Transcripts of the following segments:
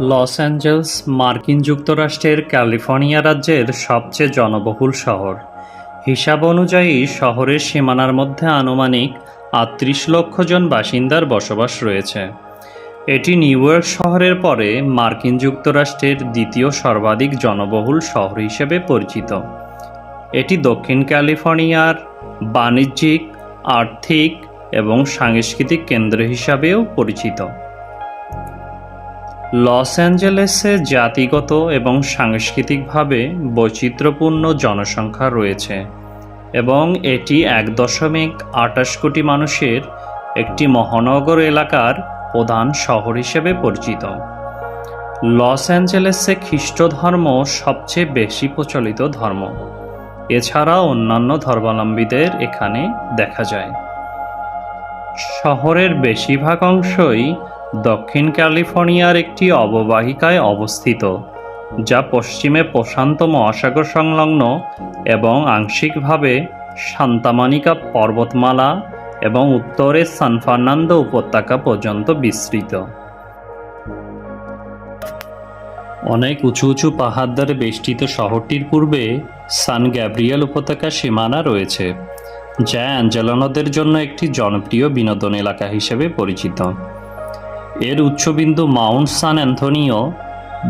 Los Angeles মার্কিন যুক্তরাষ্ট্রের California রাজ্যের সবচেয়ে জনবহুল শহর। হিসাব অনুযায়ী, শহরের সীমানার মধ্যে আনুমানিক আটত্রিশ লক্ষ জন বাসিন্দার বসবাস রয়েছে। এটি নিউ ইয়র্ক শহরের পরে মার্কিন যুক্তরাষ্ট্রের দ্বিতীয় সর্বাধিক জনবহুল শহর হিসেবে পরিচিত। এটি দক্ষিণ ক্যালিফোর্নিয়ার বাণিজ্যিক, আর্থিক এবং সাংস্কৃতিক কেন্দ্র হিসাবেও পরিচিত। লস অ্যাঞ্জেলেসে জাতিগত এবং সাংস্কৃতিকভাবে বৈচিত্র্যপূর্ণ জনসংখ্যা রয়েছে এবং এটি এক দশমিক আটাশ কোটি মানুষের একটি মহানগর এলাকার প্রধান শহর হিসেবে পরিচিত। লস অ্যাঞ্জেলেসে খ্রিস্ট ধর্ম সবচেয়ে বেশি প্রচলিত ধর্ম। এছাড়া অন্যান্য ধর্মাবলম্বীদের এখানে দেখা যায়। শহরের বেশিরভাগ অংশই দক্ষিণ ক্যালিফোর্নিয়ার একটি অববাহিকায় অবস্থিত, যা পশ্চিমে প্রশান্ত মহাসাগর সংলগ্ন এবং আংশিকভাবে সান্তামানিকা পর্বতমালা এবং উত্তরে সান ফার্নান্দো উপত্যকা পর্যন্ত বিস্তৃত। অনেক উঁচু উঁচু পাহাড় দ্বারা বেষ্টিত শহরটির পূর্বে সান গ্যাব্রিয়েল উপত্যকা সীমানা রয়েছে, যা অ্যাঞ্জেলানোদের জন্য একটি জনপ্রিয় বিনোদন এলাকা হিসেবে পরিচিত। এর উচ্চবিন্দু মাউন্ট সান অ্যান্থনিও,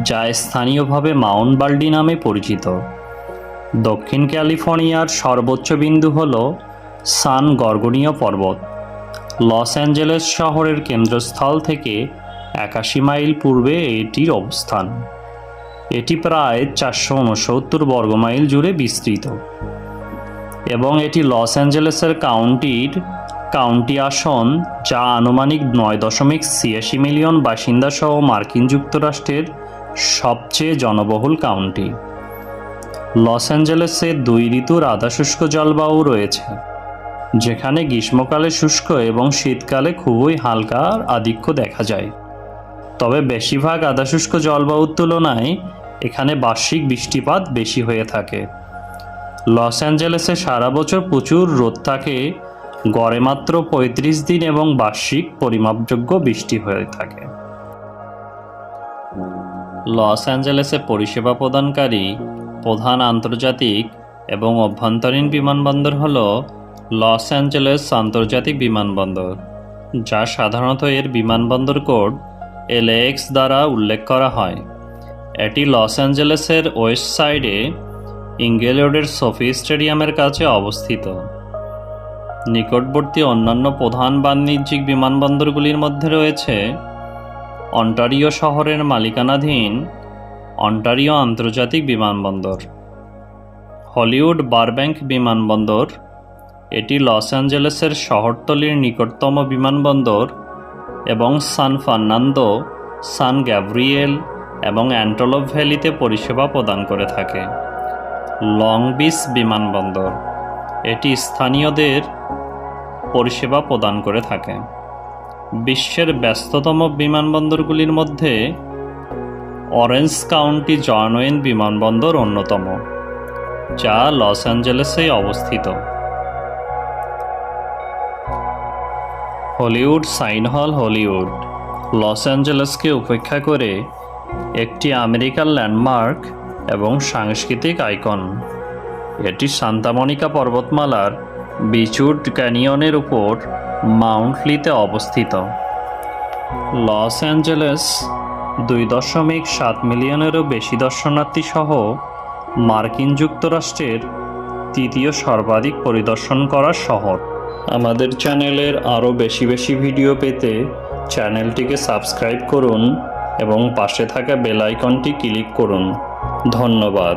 যা স্থানীয়ভাবে মাউন্ট বাল্ডি নামে পরিচিত। দক্ষিণ ক্যালিফোর্নিয়ার সর্বোচ্চ বিন্দু হল সান গর্গনীয় পর্বত। লস অ্যাঞ্জেলেস শহরের কেন্দ্রস্থল থেকে একাশি মাইল পূর্বে এটির অবস্থান। এটি প্রায় চারশো উনসত্তর বর্গমাইল জুড়ে বিস্তৃত। এবং এটি লস অ্যাঞ্জেলেসের কাউন্টির কাউন্টি আসন, যা আনুমানিক নয় দশমিক ছিয়াশি মিলিয়ন বাসিন্দা সহ মার্কিন যুক্তরাষ্ট্রের সবচেয়ে জনবহুল কাউন্টি। লস অ্যাঞ্জেলেসে দুই ঋতুর আধা শুষ্ক জলবায়ু রয়েছে, যেখানে গ্রীষ্মকালে শুষ্ক এবং শীতকালে খুবই হালকা আধিক্য দেখা যায়। তবে বেশিরভাগ আধা শুষ্ক জলবায়ুর তুলনায় এখানে বার্ষিক বৃষ্টিপাত বেশি হয়ে থাকে। লস অ্যাঞ্জেলেসে সারা বছর প্রচুর রোদ থাকে গড়ে মাত্র পঁয়ত্রিশ দিন এবং বার্ষিক পরিমাপযোগ্য বৃষ্টি হয়ে থাকে। লস অ্যাঞ্জেলেসে পরিষেবা প্রদানকারী, প্রধান আন্তর্জাতিক এবং অভ্যন্তরীণ বিমানবন্দর হল লস অ্যাঞ্জেলেস আন্তর্জাতিক বিমানবন্দর, যা সাধারণত এর বিমানবন্দর কোড এলএক্স দ্বারা উল্লেখ করা হয়। এটি লস অ্যাঞ্জেলেসের ওয়েস্ট সাইডে ইঙ্গেলোডের সোফি স্টেডিয়ামের কাছে অবস্থিত। নিকটবর্তী অন্যান্য প্রধান বাণিজ্যিক বিমানবন্দরগুলির মধ্যে রয়েছে অন্টারিও শহরের মালিকানাধীন অন্টারিও আন্তর্জাতিক বিমানবন্দর, হলিউড বারব্যাংক বিমানবন্দর, এটি লস অ্যাঞ্জেলেসের শহরতলির নিকটতম বিমানবন্দর এবং সান ফার্নান্দো, সান গ্যাব্রিয়েল এবং অ্যান্টোলোভ ভ্যালিতে পরিষেবা প্রদান করে থাকে। লং বিচ বিমানবন্দর, এটি স্থানীয়দের পরিষেবা প্রদান করে থাকে। বিশ্বের ব্যস্ততম বিমানবন্দরগুলির মধ্যে অরেঞ্জ কাউন্টি জয়নওয়েন বিমানবন্দর অন্যতম, যা লস অ্যাঞ্জেলেসে অবস্থিত। হলিউড সাইন হল হলিউড, লস অ্যাঞ্জেলেসকে উপেক্ষা করে একটি আমেরিকান ল্যান্ডমার্ক এবং সাংস্কৃতিক আইকন। এটি সান্তামনিকা পর্বতমালার বিচুড ক্যানিয়নের উপর মাউন্ট লিতে অবস্থিত। লস অ্যাঞ্জেলেস দুই দশমিক সাত মিলিয়নেরও বেশি দর্শনার্থী সহ মার্কিন যুক্তরাষ্ট্রের তৃতীয় সর্বাধিক পরিদর্শন করা শহর। আমাদের চ্যানেলের আরও বেশি বেশি ভিডিও পেতে চ্যানেলটিকে সাবস্ক্রাইব করুন এবং পাশে থাকা বেল আইকনটি ক্লিক করুন। ধন্যবাদ।